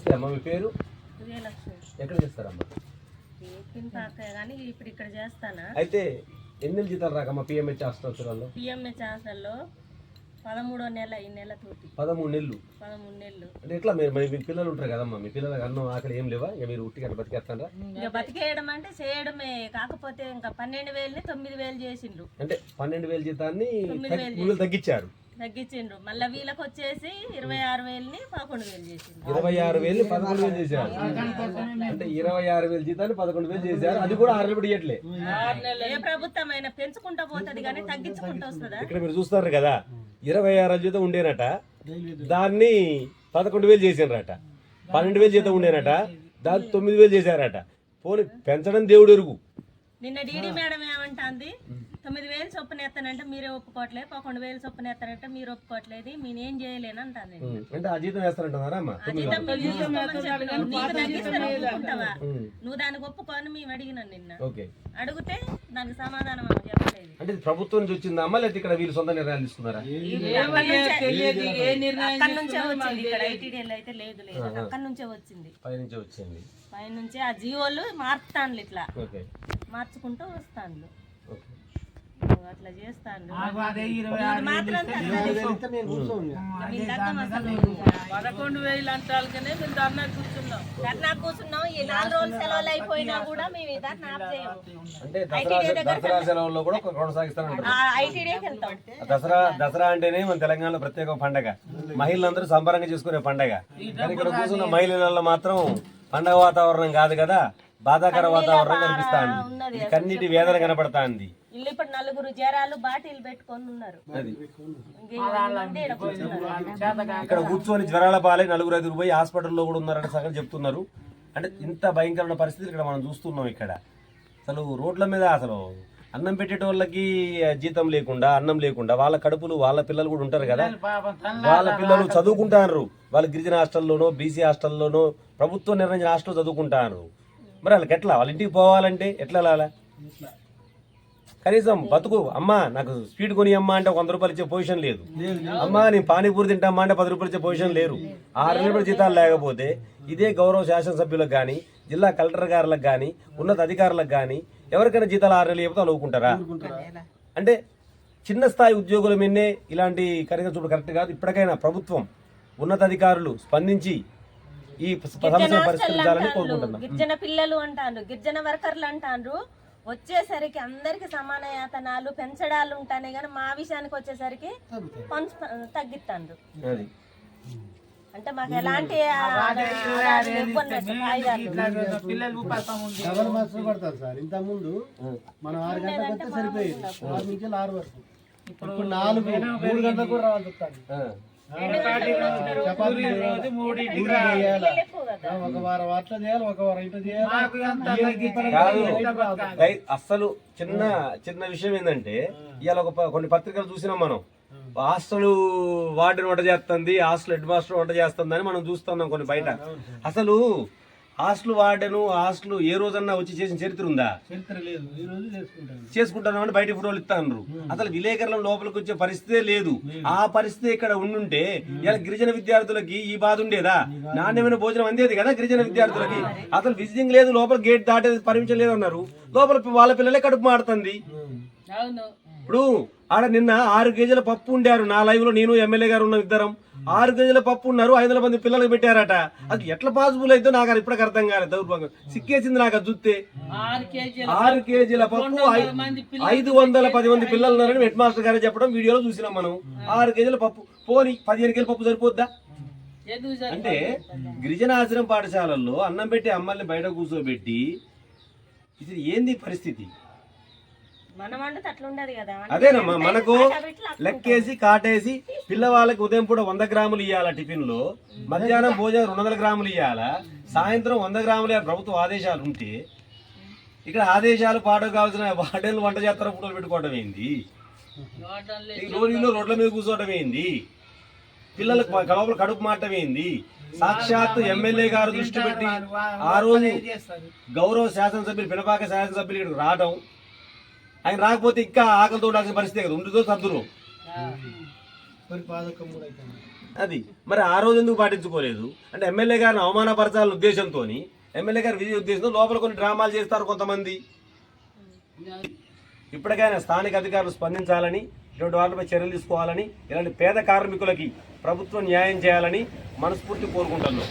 నమస్తే అమ్మ మీ పేరు? ఎక్కడ చేస్తారమ్మా? ఇప్పుడు ఇక్కడ చేస్తానా? అయితే ఎన్ని జీతాలు రాకమ్మా పిఎంహెచ్ హాస్పిటల్లో పిఎంహెచ్ హాస్టల్లో పదమూడో నెల ఈ నెల తోటి. పదమూడు నెలలు. పదమూడు నెలలు. అంటే ఎట్లా మీరు మీ పిల్లలు ఉంటారు కదమ్మా? మీ పిల్లలకి అన్నం ఆకలి ఏం లేవా? ఇక మీరు ఉట్టిగా బతికేస్తారా? ఇక బతికేయడం అంటే చేయడమే. కాకపోతే ఇంకా పన్నెండు వేలని తొమ్మిది వేలు చేసిండ్రు. అంటే పన్నెండు వేల జీతాన్ని తగ్గించారు. తగ్గించిండ్రు. మళ్ళీ వీళ్ళకి వచ్చేసి ఇరవై ఆరు వేలని పదకొండు వేలు చేసిండ్రు. ఇరవై ఆరు వేలు పదకొండు వేలు చేశారు. అంటే ఇరవై ఆరు వేలు జీతాన్ని పదకొండు వేలు చేశారు. అది కూడా ఆరు నెలలు ఇయ్యట్లే. ఏ ప్రభుత్వం అయినా పెంచుకుంటా పోతుంది కానీ తగ్గించుకుంటూ వస్తుందా? ఇక్కడ మీరు చూస్తారు కదా ఇరవై ఆరు వేల జీతం ఉండేనట. దాన్ని పదకొండు వేలు చేసినారట పన్నెండు వేలు జీతం ఉండేనట. దాన్ని తొమ్మిది వేలు చేశారట. పోనీ పెంచడం దేవుడు ఎరుగు. నిన్న డీడీ మేడం ఏమంటాంది? తొమ్మిది వేలు చొప్పున ఎత్తానంటే మీరే ఒప్పుకోవట్లేదు పదకొండు వేలు చొప్పున ఎత్తానంటే మీరు ఒప్పుకోవట్లేదు నేనేం చేయలేను అంటాను. అంటే ఆ జీతం వేస్తారంటున్నారా నువ్వు ఒప్పుకుంటావా? ఉం. నువ్వు దానికి ఒప్పుకొని మేము అడిగినాను నిన్న. ఓకే. అడిగితే దానికి సమాధానం చెప్పలేదు. అంటే ప్రభుత్వం నుంచి వచ్చిందా అమ్మా లేకపోతే ఇక్కడ వీళ్ళు సొంత నిర్ణయాలు తీసుకున్నారా? అక్కడి నుంచే వచ్చింది ఇక్కడ ఐటీడీఎల్ అయితే లేదు లేదు. అక్కడి నుంచే వచ్చింది. పైనుంచి వచ్చింది. పైన నుంచే ఆ జియోలు మార్చుతాండ్లు ఇట్లా. ఓకే. మార్చుకుంటూ వస్తాండ్లు. ఓకే. అట్లా పదకొండు వేలు అంటాలకనే మేము ధర్నా కూర్చున్నాం. ధర్నా కూర్చున్నాం. ఈ నాలుగు రోజులు సెలవులు అయిపోయినా కూడా మేము ధర్నా దసరా దసరా అంటేనే మన తెలంగాణలో ప్రత్యేక పండగ. మహిళలందరూ సంబరంగా చేసుకునే పండగ. కానీ ఇక్కడ కూర్చున్న మహిళలలో మాత్రం పండగ వాతావరణం కాదు కదా బాధాకర వాతావరణం కనిపిస్తా ఉన్నది ఉంది కన్నీటి వేదన కనపడతా ఉంది. ఇల్లు ఇప్పుడు నలుగురు జ్వరాలు బాటిల్ పెట్టుకొని ఉన్నారు. ఇక్కడ కూర్చొని జ్వరాల పాలై నలుగురు ఐదుగురు పోయి హాస్పిటల్లో కూడా ఉన్నారని సగం చెప్తున్నారు. అంటే ఇంత భయంకరమైన పరిస్థితి ఇక్కడ మనం చూస్తున్నాం ఇక్కడ. అసలు రోడ్ల మీద అసలు అన్నం పెట్టేటోళ్ళకి జీతం లేకుండా అన్నం లేకుండా వాళ్ళ కడుపులు వాళ్ళ పిల్లలు కూడా ఉంటారు కదా. వాళ్ళ పిల్లలు చదువుకుంటారు. వాళ్ళు గిరిజన హాస్టల్లోనో బీసీ హాస్టల్లోనో ప్రభుత్వం నిర్ణయించిన హాస్టల్ చదువుకుంటారు. మరి వాళ్ళకి ఎట్లా? వాళ్ళ ఇంటికి పోవాలంటే ఎట్లా వెళ్ళాలా కనీసం బతుకు అమ్మా నాకు స్వీట్ కొని అమ్మా అంటే వంద రూపాయలు ఇచ్చే పొజిషన్ లేదు. అమ్మా నేను పానీపూరి తింటామా అంటే పది రూపాయలు ఇచ్చే పొజిషన్ లేరు. ఆరు నెలల జీతాలు లేకపోతే ఇదే గౌరవ శాసనసభ్యులకు కానీ జిల్లా కలెక్టర్ గారులకు కానీ ఉన్నత అధికారులకు కానీ ఎవరికైనా జీతాలు ఆరు నెలలు చెబితే ఊరుకుంటారా అంటే చిన్న స్థాయి ఉద్యోగుల మీదనే ఇలాంటి కనీసం చూడు కరెక్ట్ కాదు. ఇప్పటికైనా ప్రభుత్వం ఉన్నతాధికారులు స్పందించి ఈ సమస్యను పరిష్కరించాలని కోరుకుంటున్నాం. గిరిజన పిల్లలు అంటారు గిరిజన వర్కర్లు అంటారు వచ్చేసరికి అందరికి సమాన యాతనాలు పెంచడాలు ఉంటాయి కానీ మా విషయానికి వచ్చేసరికి పంచ తగ్గిస్తాండ్రు అది. అంటే మాకు ఎలాంటి డబల్ పడతారు సార్. ఇంత ముందు మనం ఆరు గంటలకు వస్తే సరిపోయేది. ఆరు నుంచి ఆరు వరకు. ఇప్పుడు నాలుగు మూడు గంటలకు కూడా ఒక వారం అట్లా చేయాలి ఒక వారం ఇట్లా చేయాలి? అస్సలు చిన్న చిన్న విషయం ఏంటంటే ఇవాళ ఒక ప- కొన్ని పత్రికలు చూసినాం మనం. హాస్టల్ వార్డెన్ వంట చేస్తుంది హాస్టల్ హెడ్ మాస్టర్ వంట చేస్తుంది అని మనం చూస్తున్నాం కొన్ని బయట. అసలు హాస్టల్ వార్డెన్ హాస్టల్ ఏ రోజన్నా వచ్చి చేసిన చరిత్ర ఉందా? చరిత్ర లేదు. ఈ రోజు చేసుకుంటాను చేసుకుంటున్నామని బయట ఫోటోలు ఇస్తాను అసలు విలేకరుల లోపలికి వచ్చే పరిస్థితే లేదు. ఆ పరిస్థితి ఇక్కడ ఉండుంటే ఇలా గిరిజన విద్యార్థులకి ఈ బాధ ఉండేదా? నాణ్యమైన భోజనం అందేది కదా గిరిజన విద్యార్థులకి? అసలు విజిటింగ్ లేదు లోపల గేట్ దాటేది పర్మిషన్ లేదు అన్నారు లోపల వాళ్ళ పిల్లలే కడుపు మాడుతుంది అవును. ఇప్పుడు ఆడ నిన్న ఆరు కేజీల పప్పు ఉండారు. నా లైవ్లో నేను ఎమ్మెల్యే గారు ఉన్న ఇద్దరం. ఆరు కేజీల పప్పు ఉన్నారు. ఐదు వందల మంది పిల్లలకు పెట్టారట. అది ఎట్లా పాసిబుల్ అయితే నాకు అది ఇప్పటికి అర్థం కాలేదు. దౌర్భాగ్యం. సిక్కేసింది నాకు అది చూస్తే. ఆరు కేజీల పప్పు. ఐదు వందల పది మంది పిల్లలు ఉన్నారని హెడ్ మాస్టర్ గారు చెప్పడం వీడియోలో చూసినాం మనం. ఆరు కేజీల పప్పు. పోని పదిహేను కేజీల పప్పు సరిపోద్దా? అంటే గిరిజన ఆశ్రమ పాఠశాలల్లో అన్నం పెట్టి అమ్మల్ని బయట కూర్చోబెట్టి ఇది ఏంది పరిస్థితి మనం వండితే అట్లా ఉండదు కదా అదేనమ్మా మనకు లెక్కేసి కాటేసి పిల్లవాళ్ళకి ఉదయం పూట వంద గ్రాములు ఇవ్వాలా టిఫిన్లో మధ్యాహ్నం భోజనం రెండు వందల గ్రాములు ఇవ్వాలా సాయంత్రం వంద గ్రాములు ప్రభుత్వ ఆదేశాలు ఉంటే ఇక్కడ ఆదేశాలు పాడు కావాల్సిన వార్డెన్లు వంట చేస్తారో ఫోటోలు పెట్టుకోవడం ఏంది రోజుల్లో రోడ్ల మీద కూర్చోవడం ఏంది పిల్లలకు లోపల కడుపు మాటం ఏంది సాక్షాత్ ఎమ్మెల్యే గారు దృష్టి పెట్టి ఆ రోజు గౌరవ శాసనసభ్యులు పినపాక శాసనసభ్యులు ఇక్కడికి రావడం ఆయన రాకపోతే ఇంకా ఆకలితో ఉండాల్సిన పరిస్థితి కదా. కూడా అవుతుంది అది. మరి ఆ రోజు ఎందుకు పాటించుకోలేదు? అంటే ఎమ్మెల్యే గారిని అవమానపరచాలనే ఉద్దేశంతో ఎమ్మెల్యే గారి విజయ ఉద్దేశంతో లోపల కొన్ని డ్రామాలు చేస్తారు కొంతమంది. ఇప్పటికైనా స్థానిక అధికారులు స్పందించాలని ఇటువంటి వాళ్ళపై చర్యలు తీసుకోవాలని ఇలాంటి పేద కార్మికులకి ప్రభుత్వం న్యాయం చేయాలని మనస్ఫూర్తి కోరుకుంటున్నాం.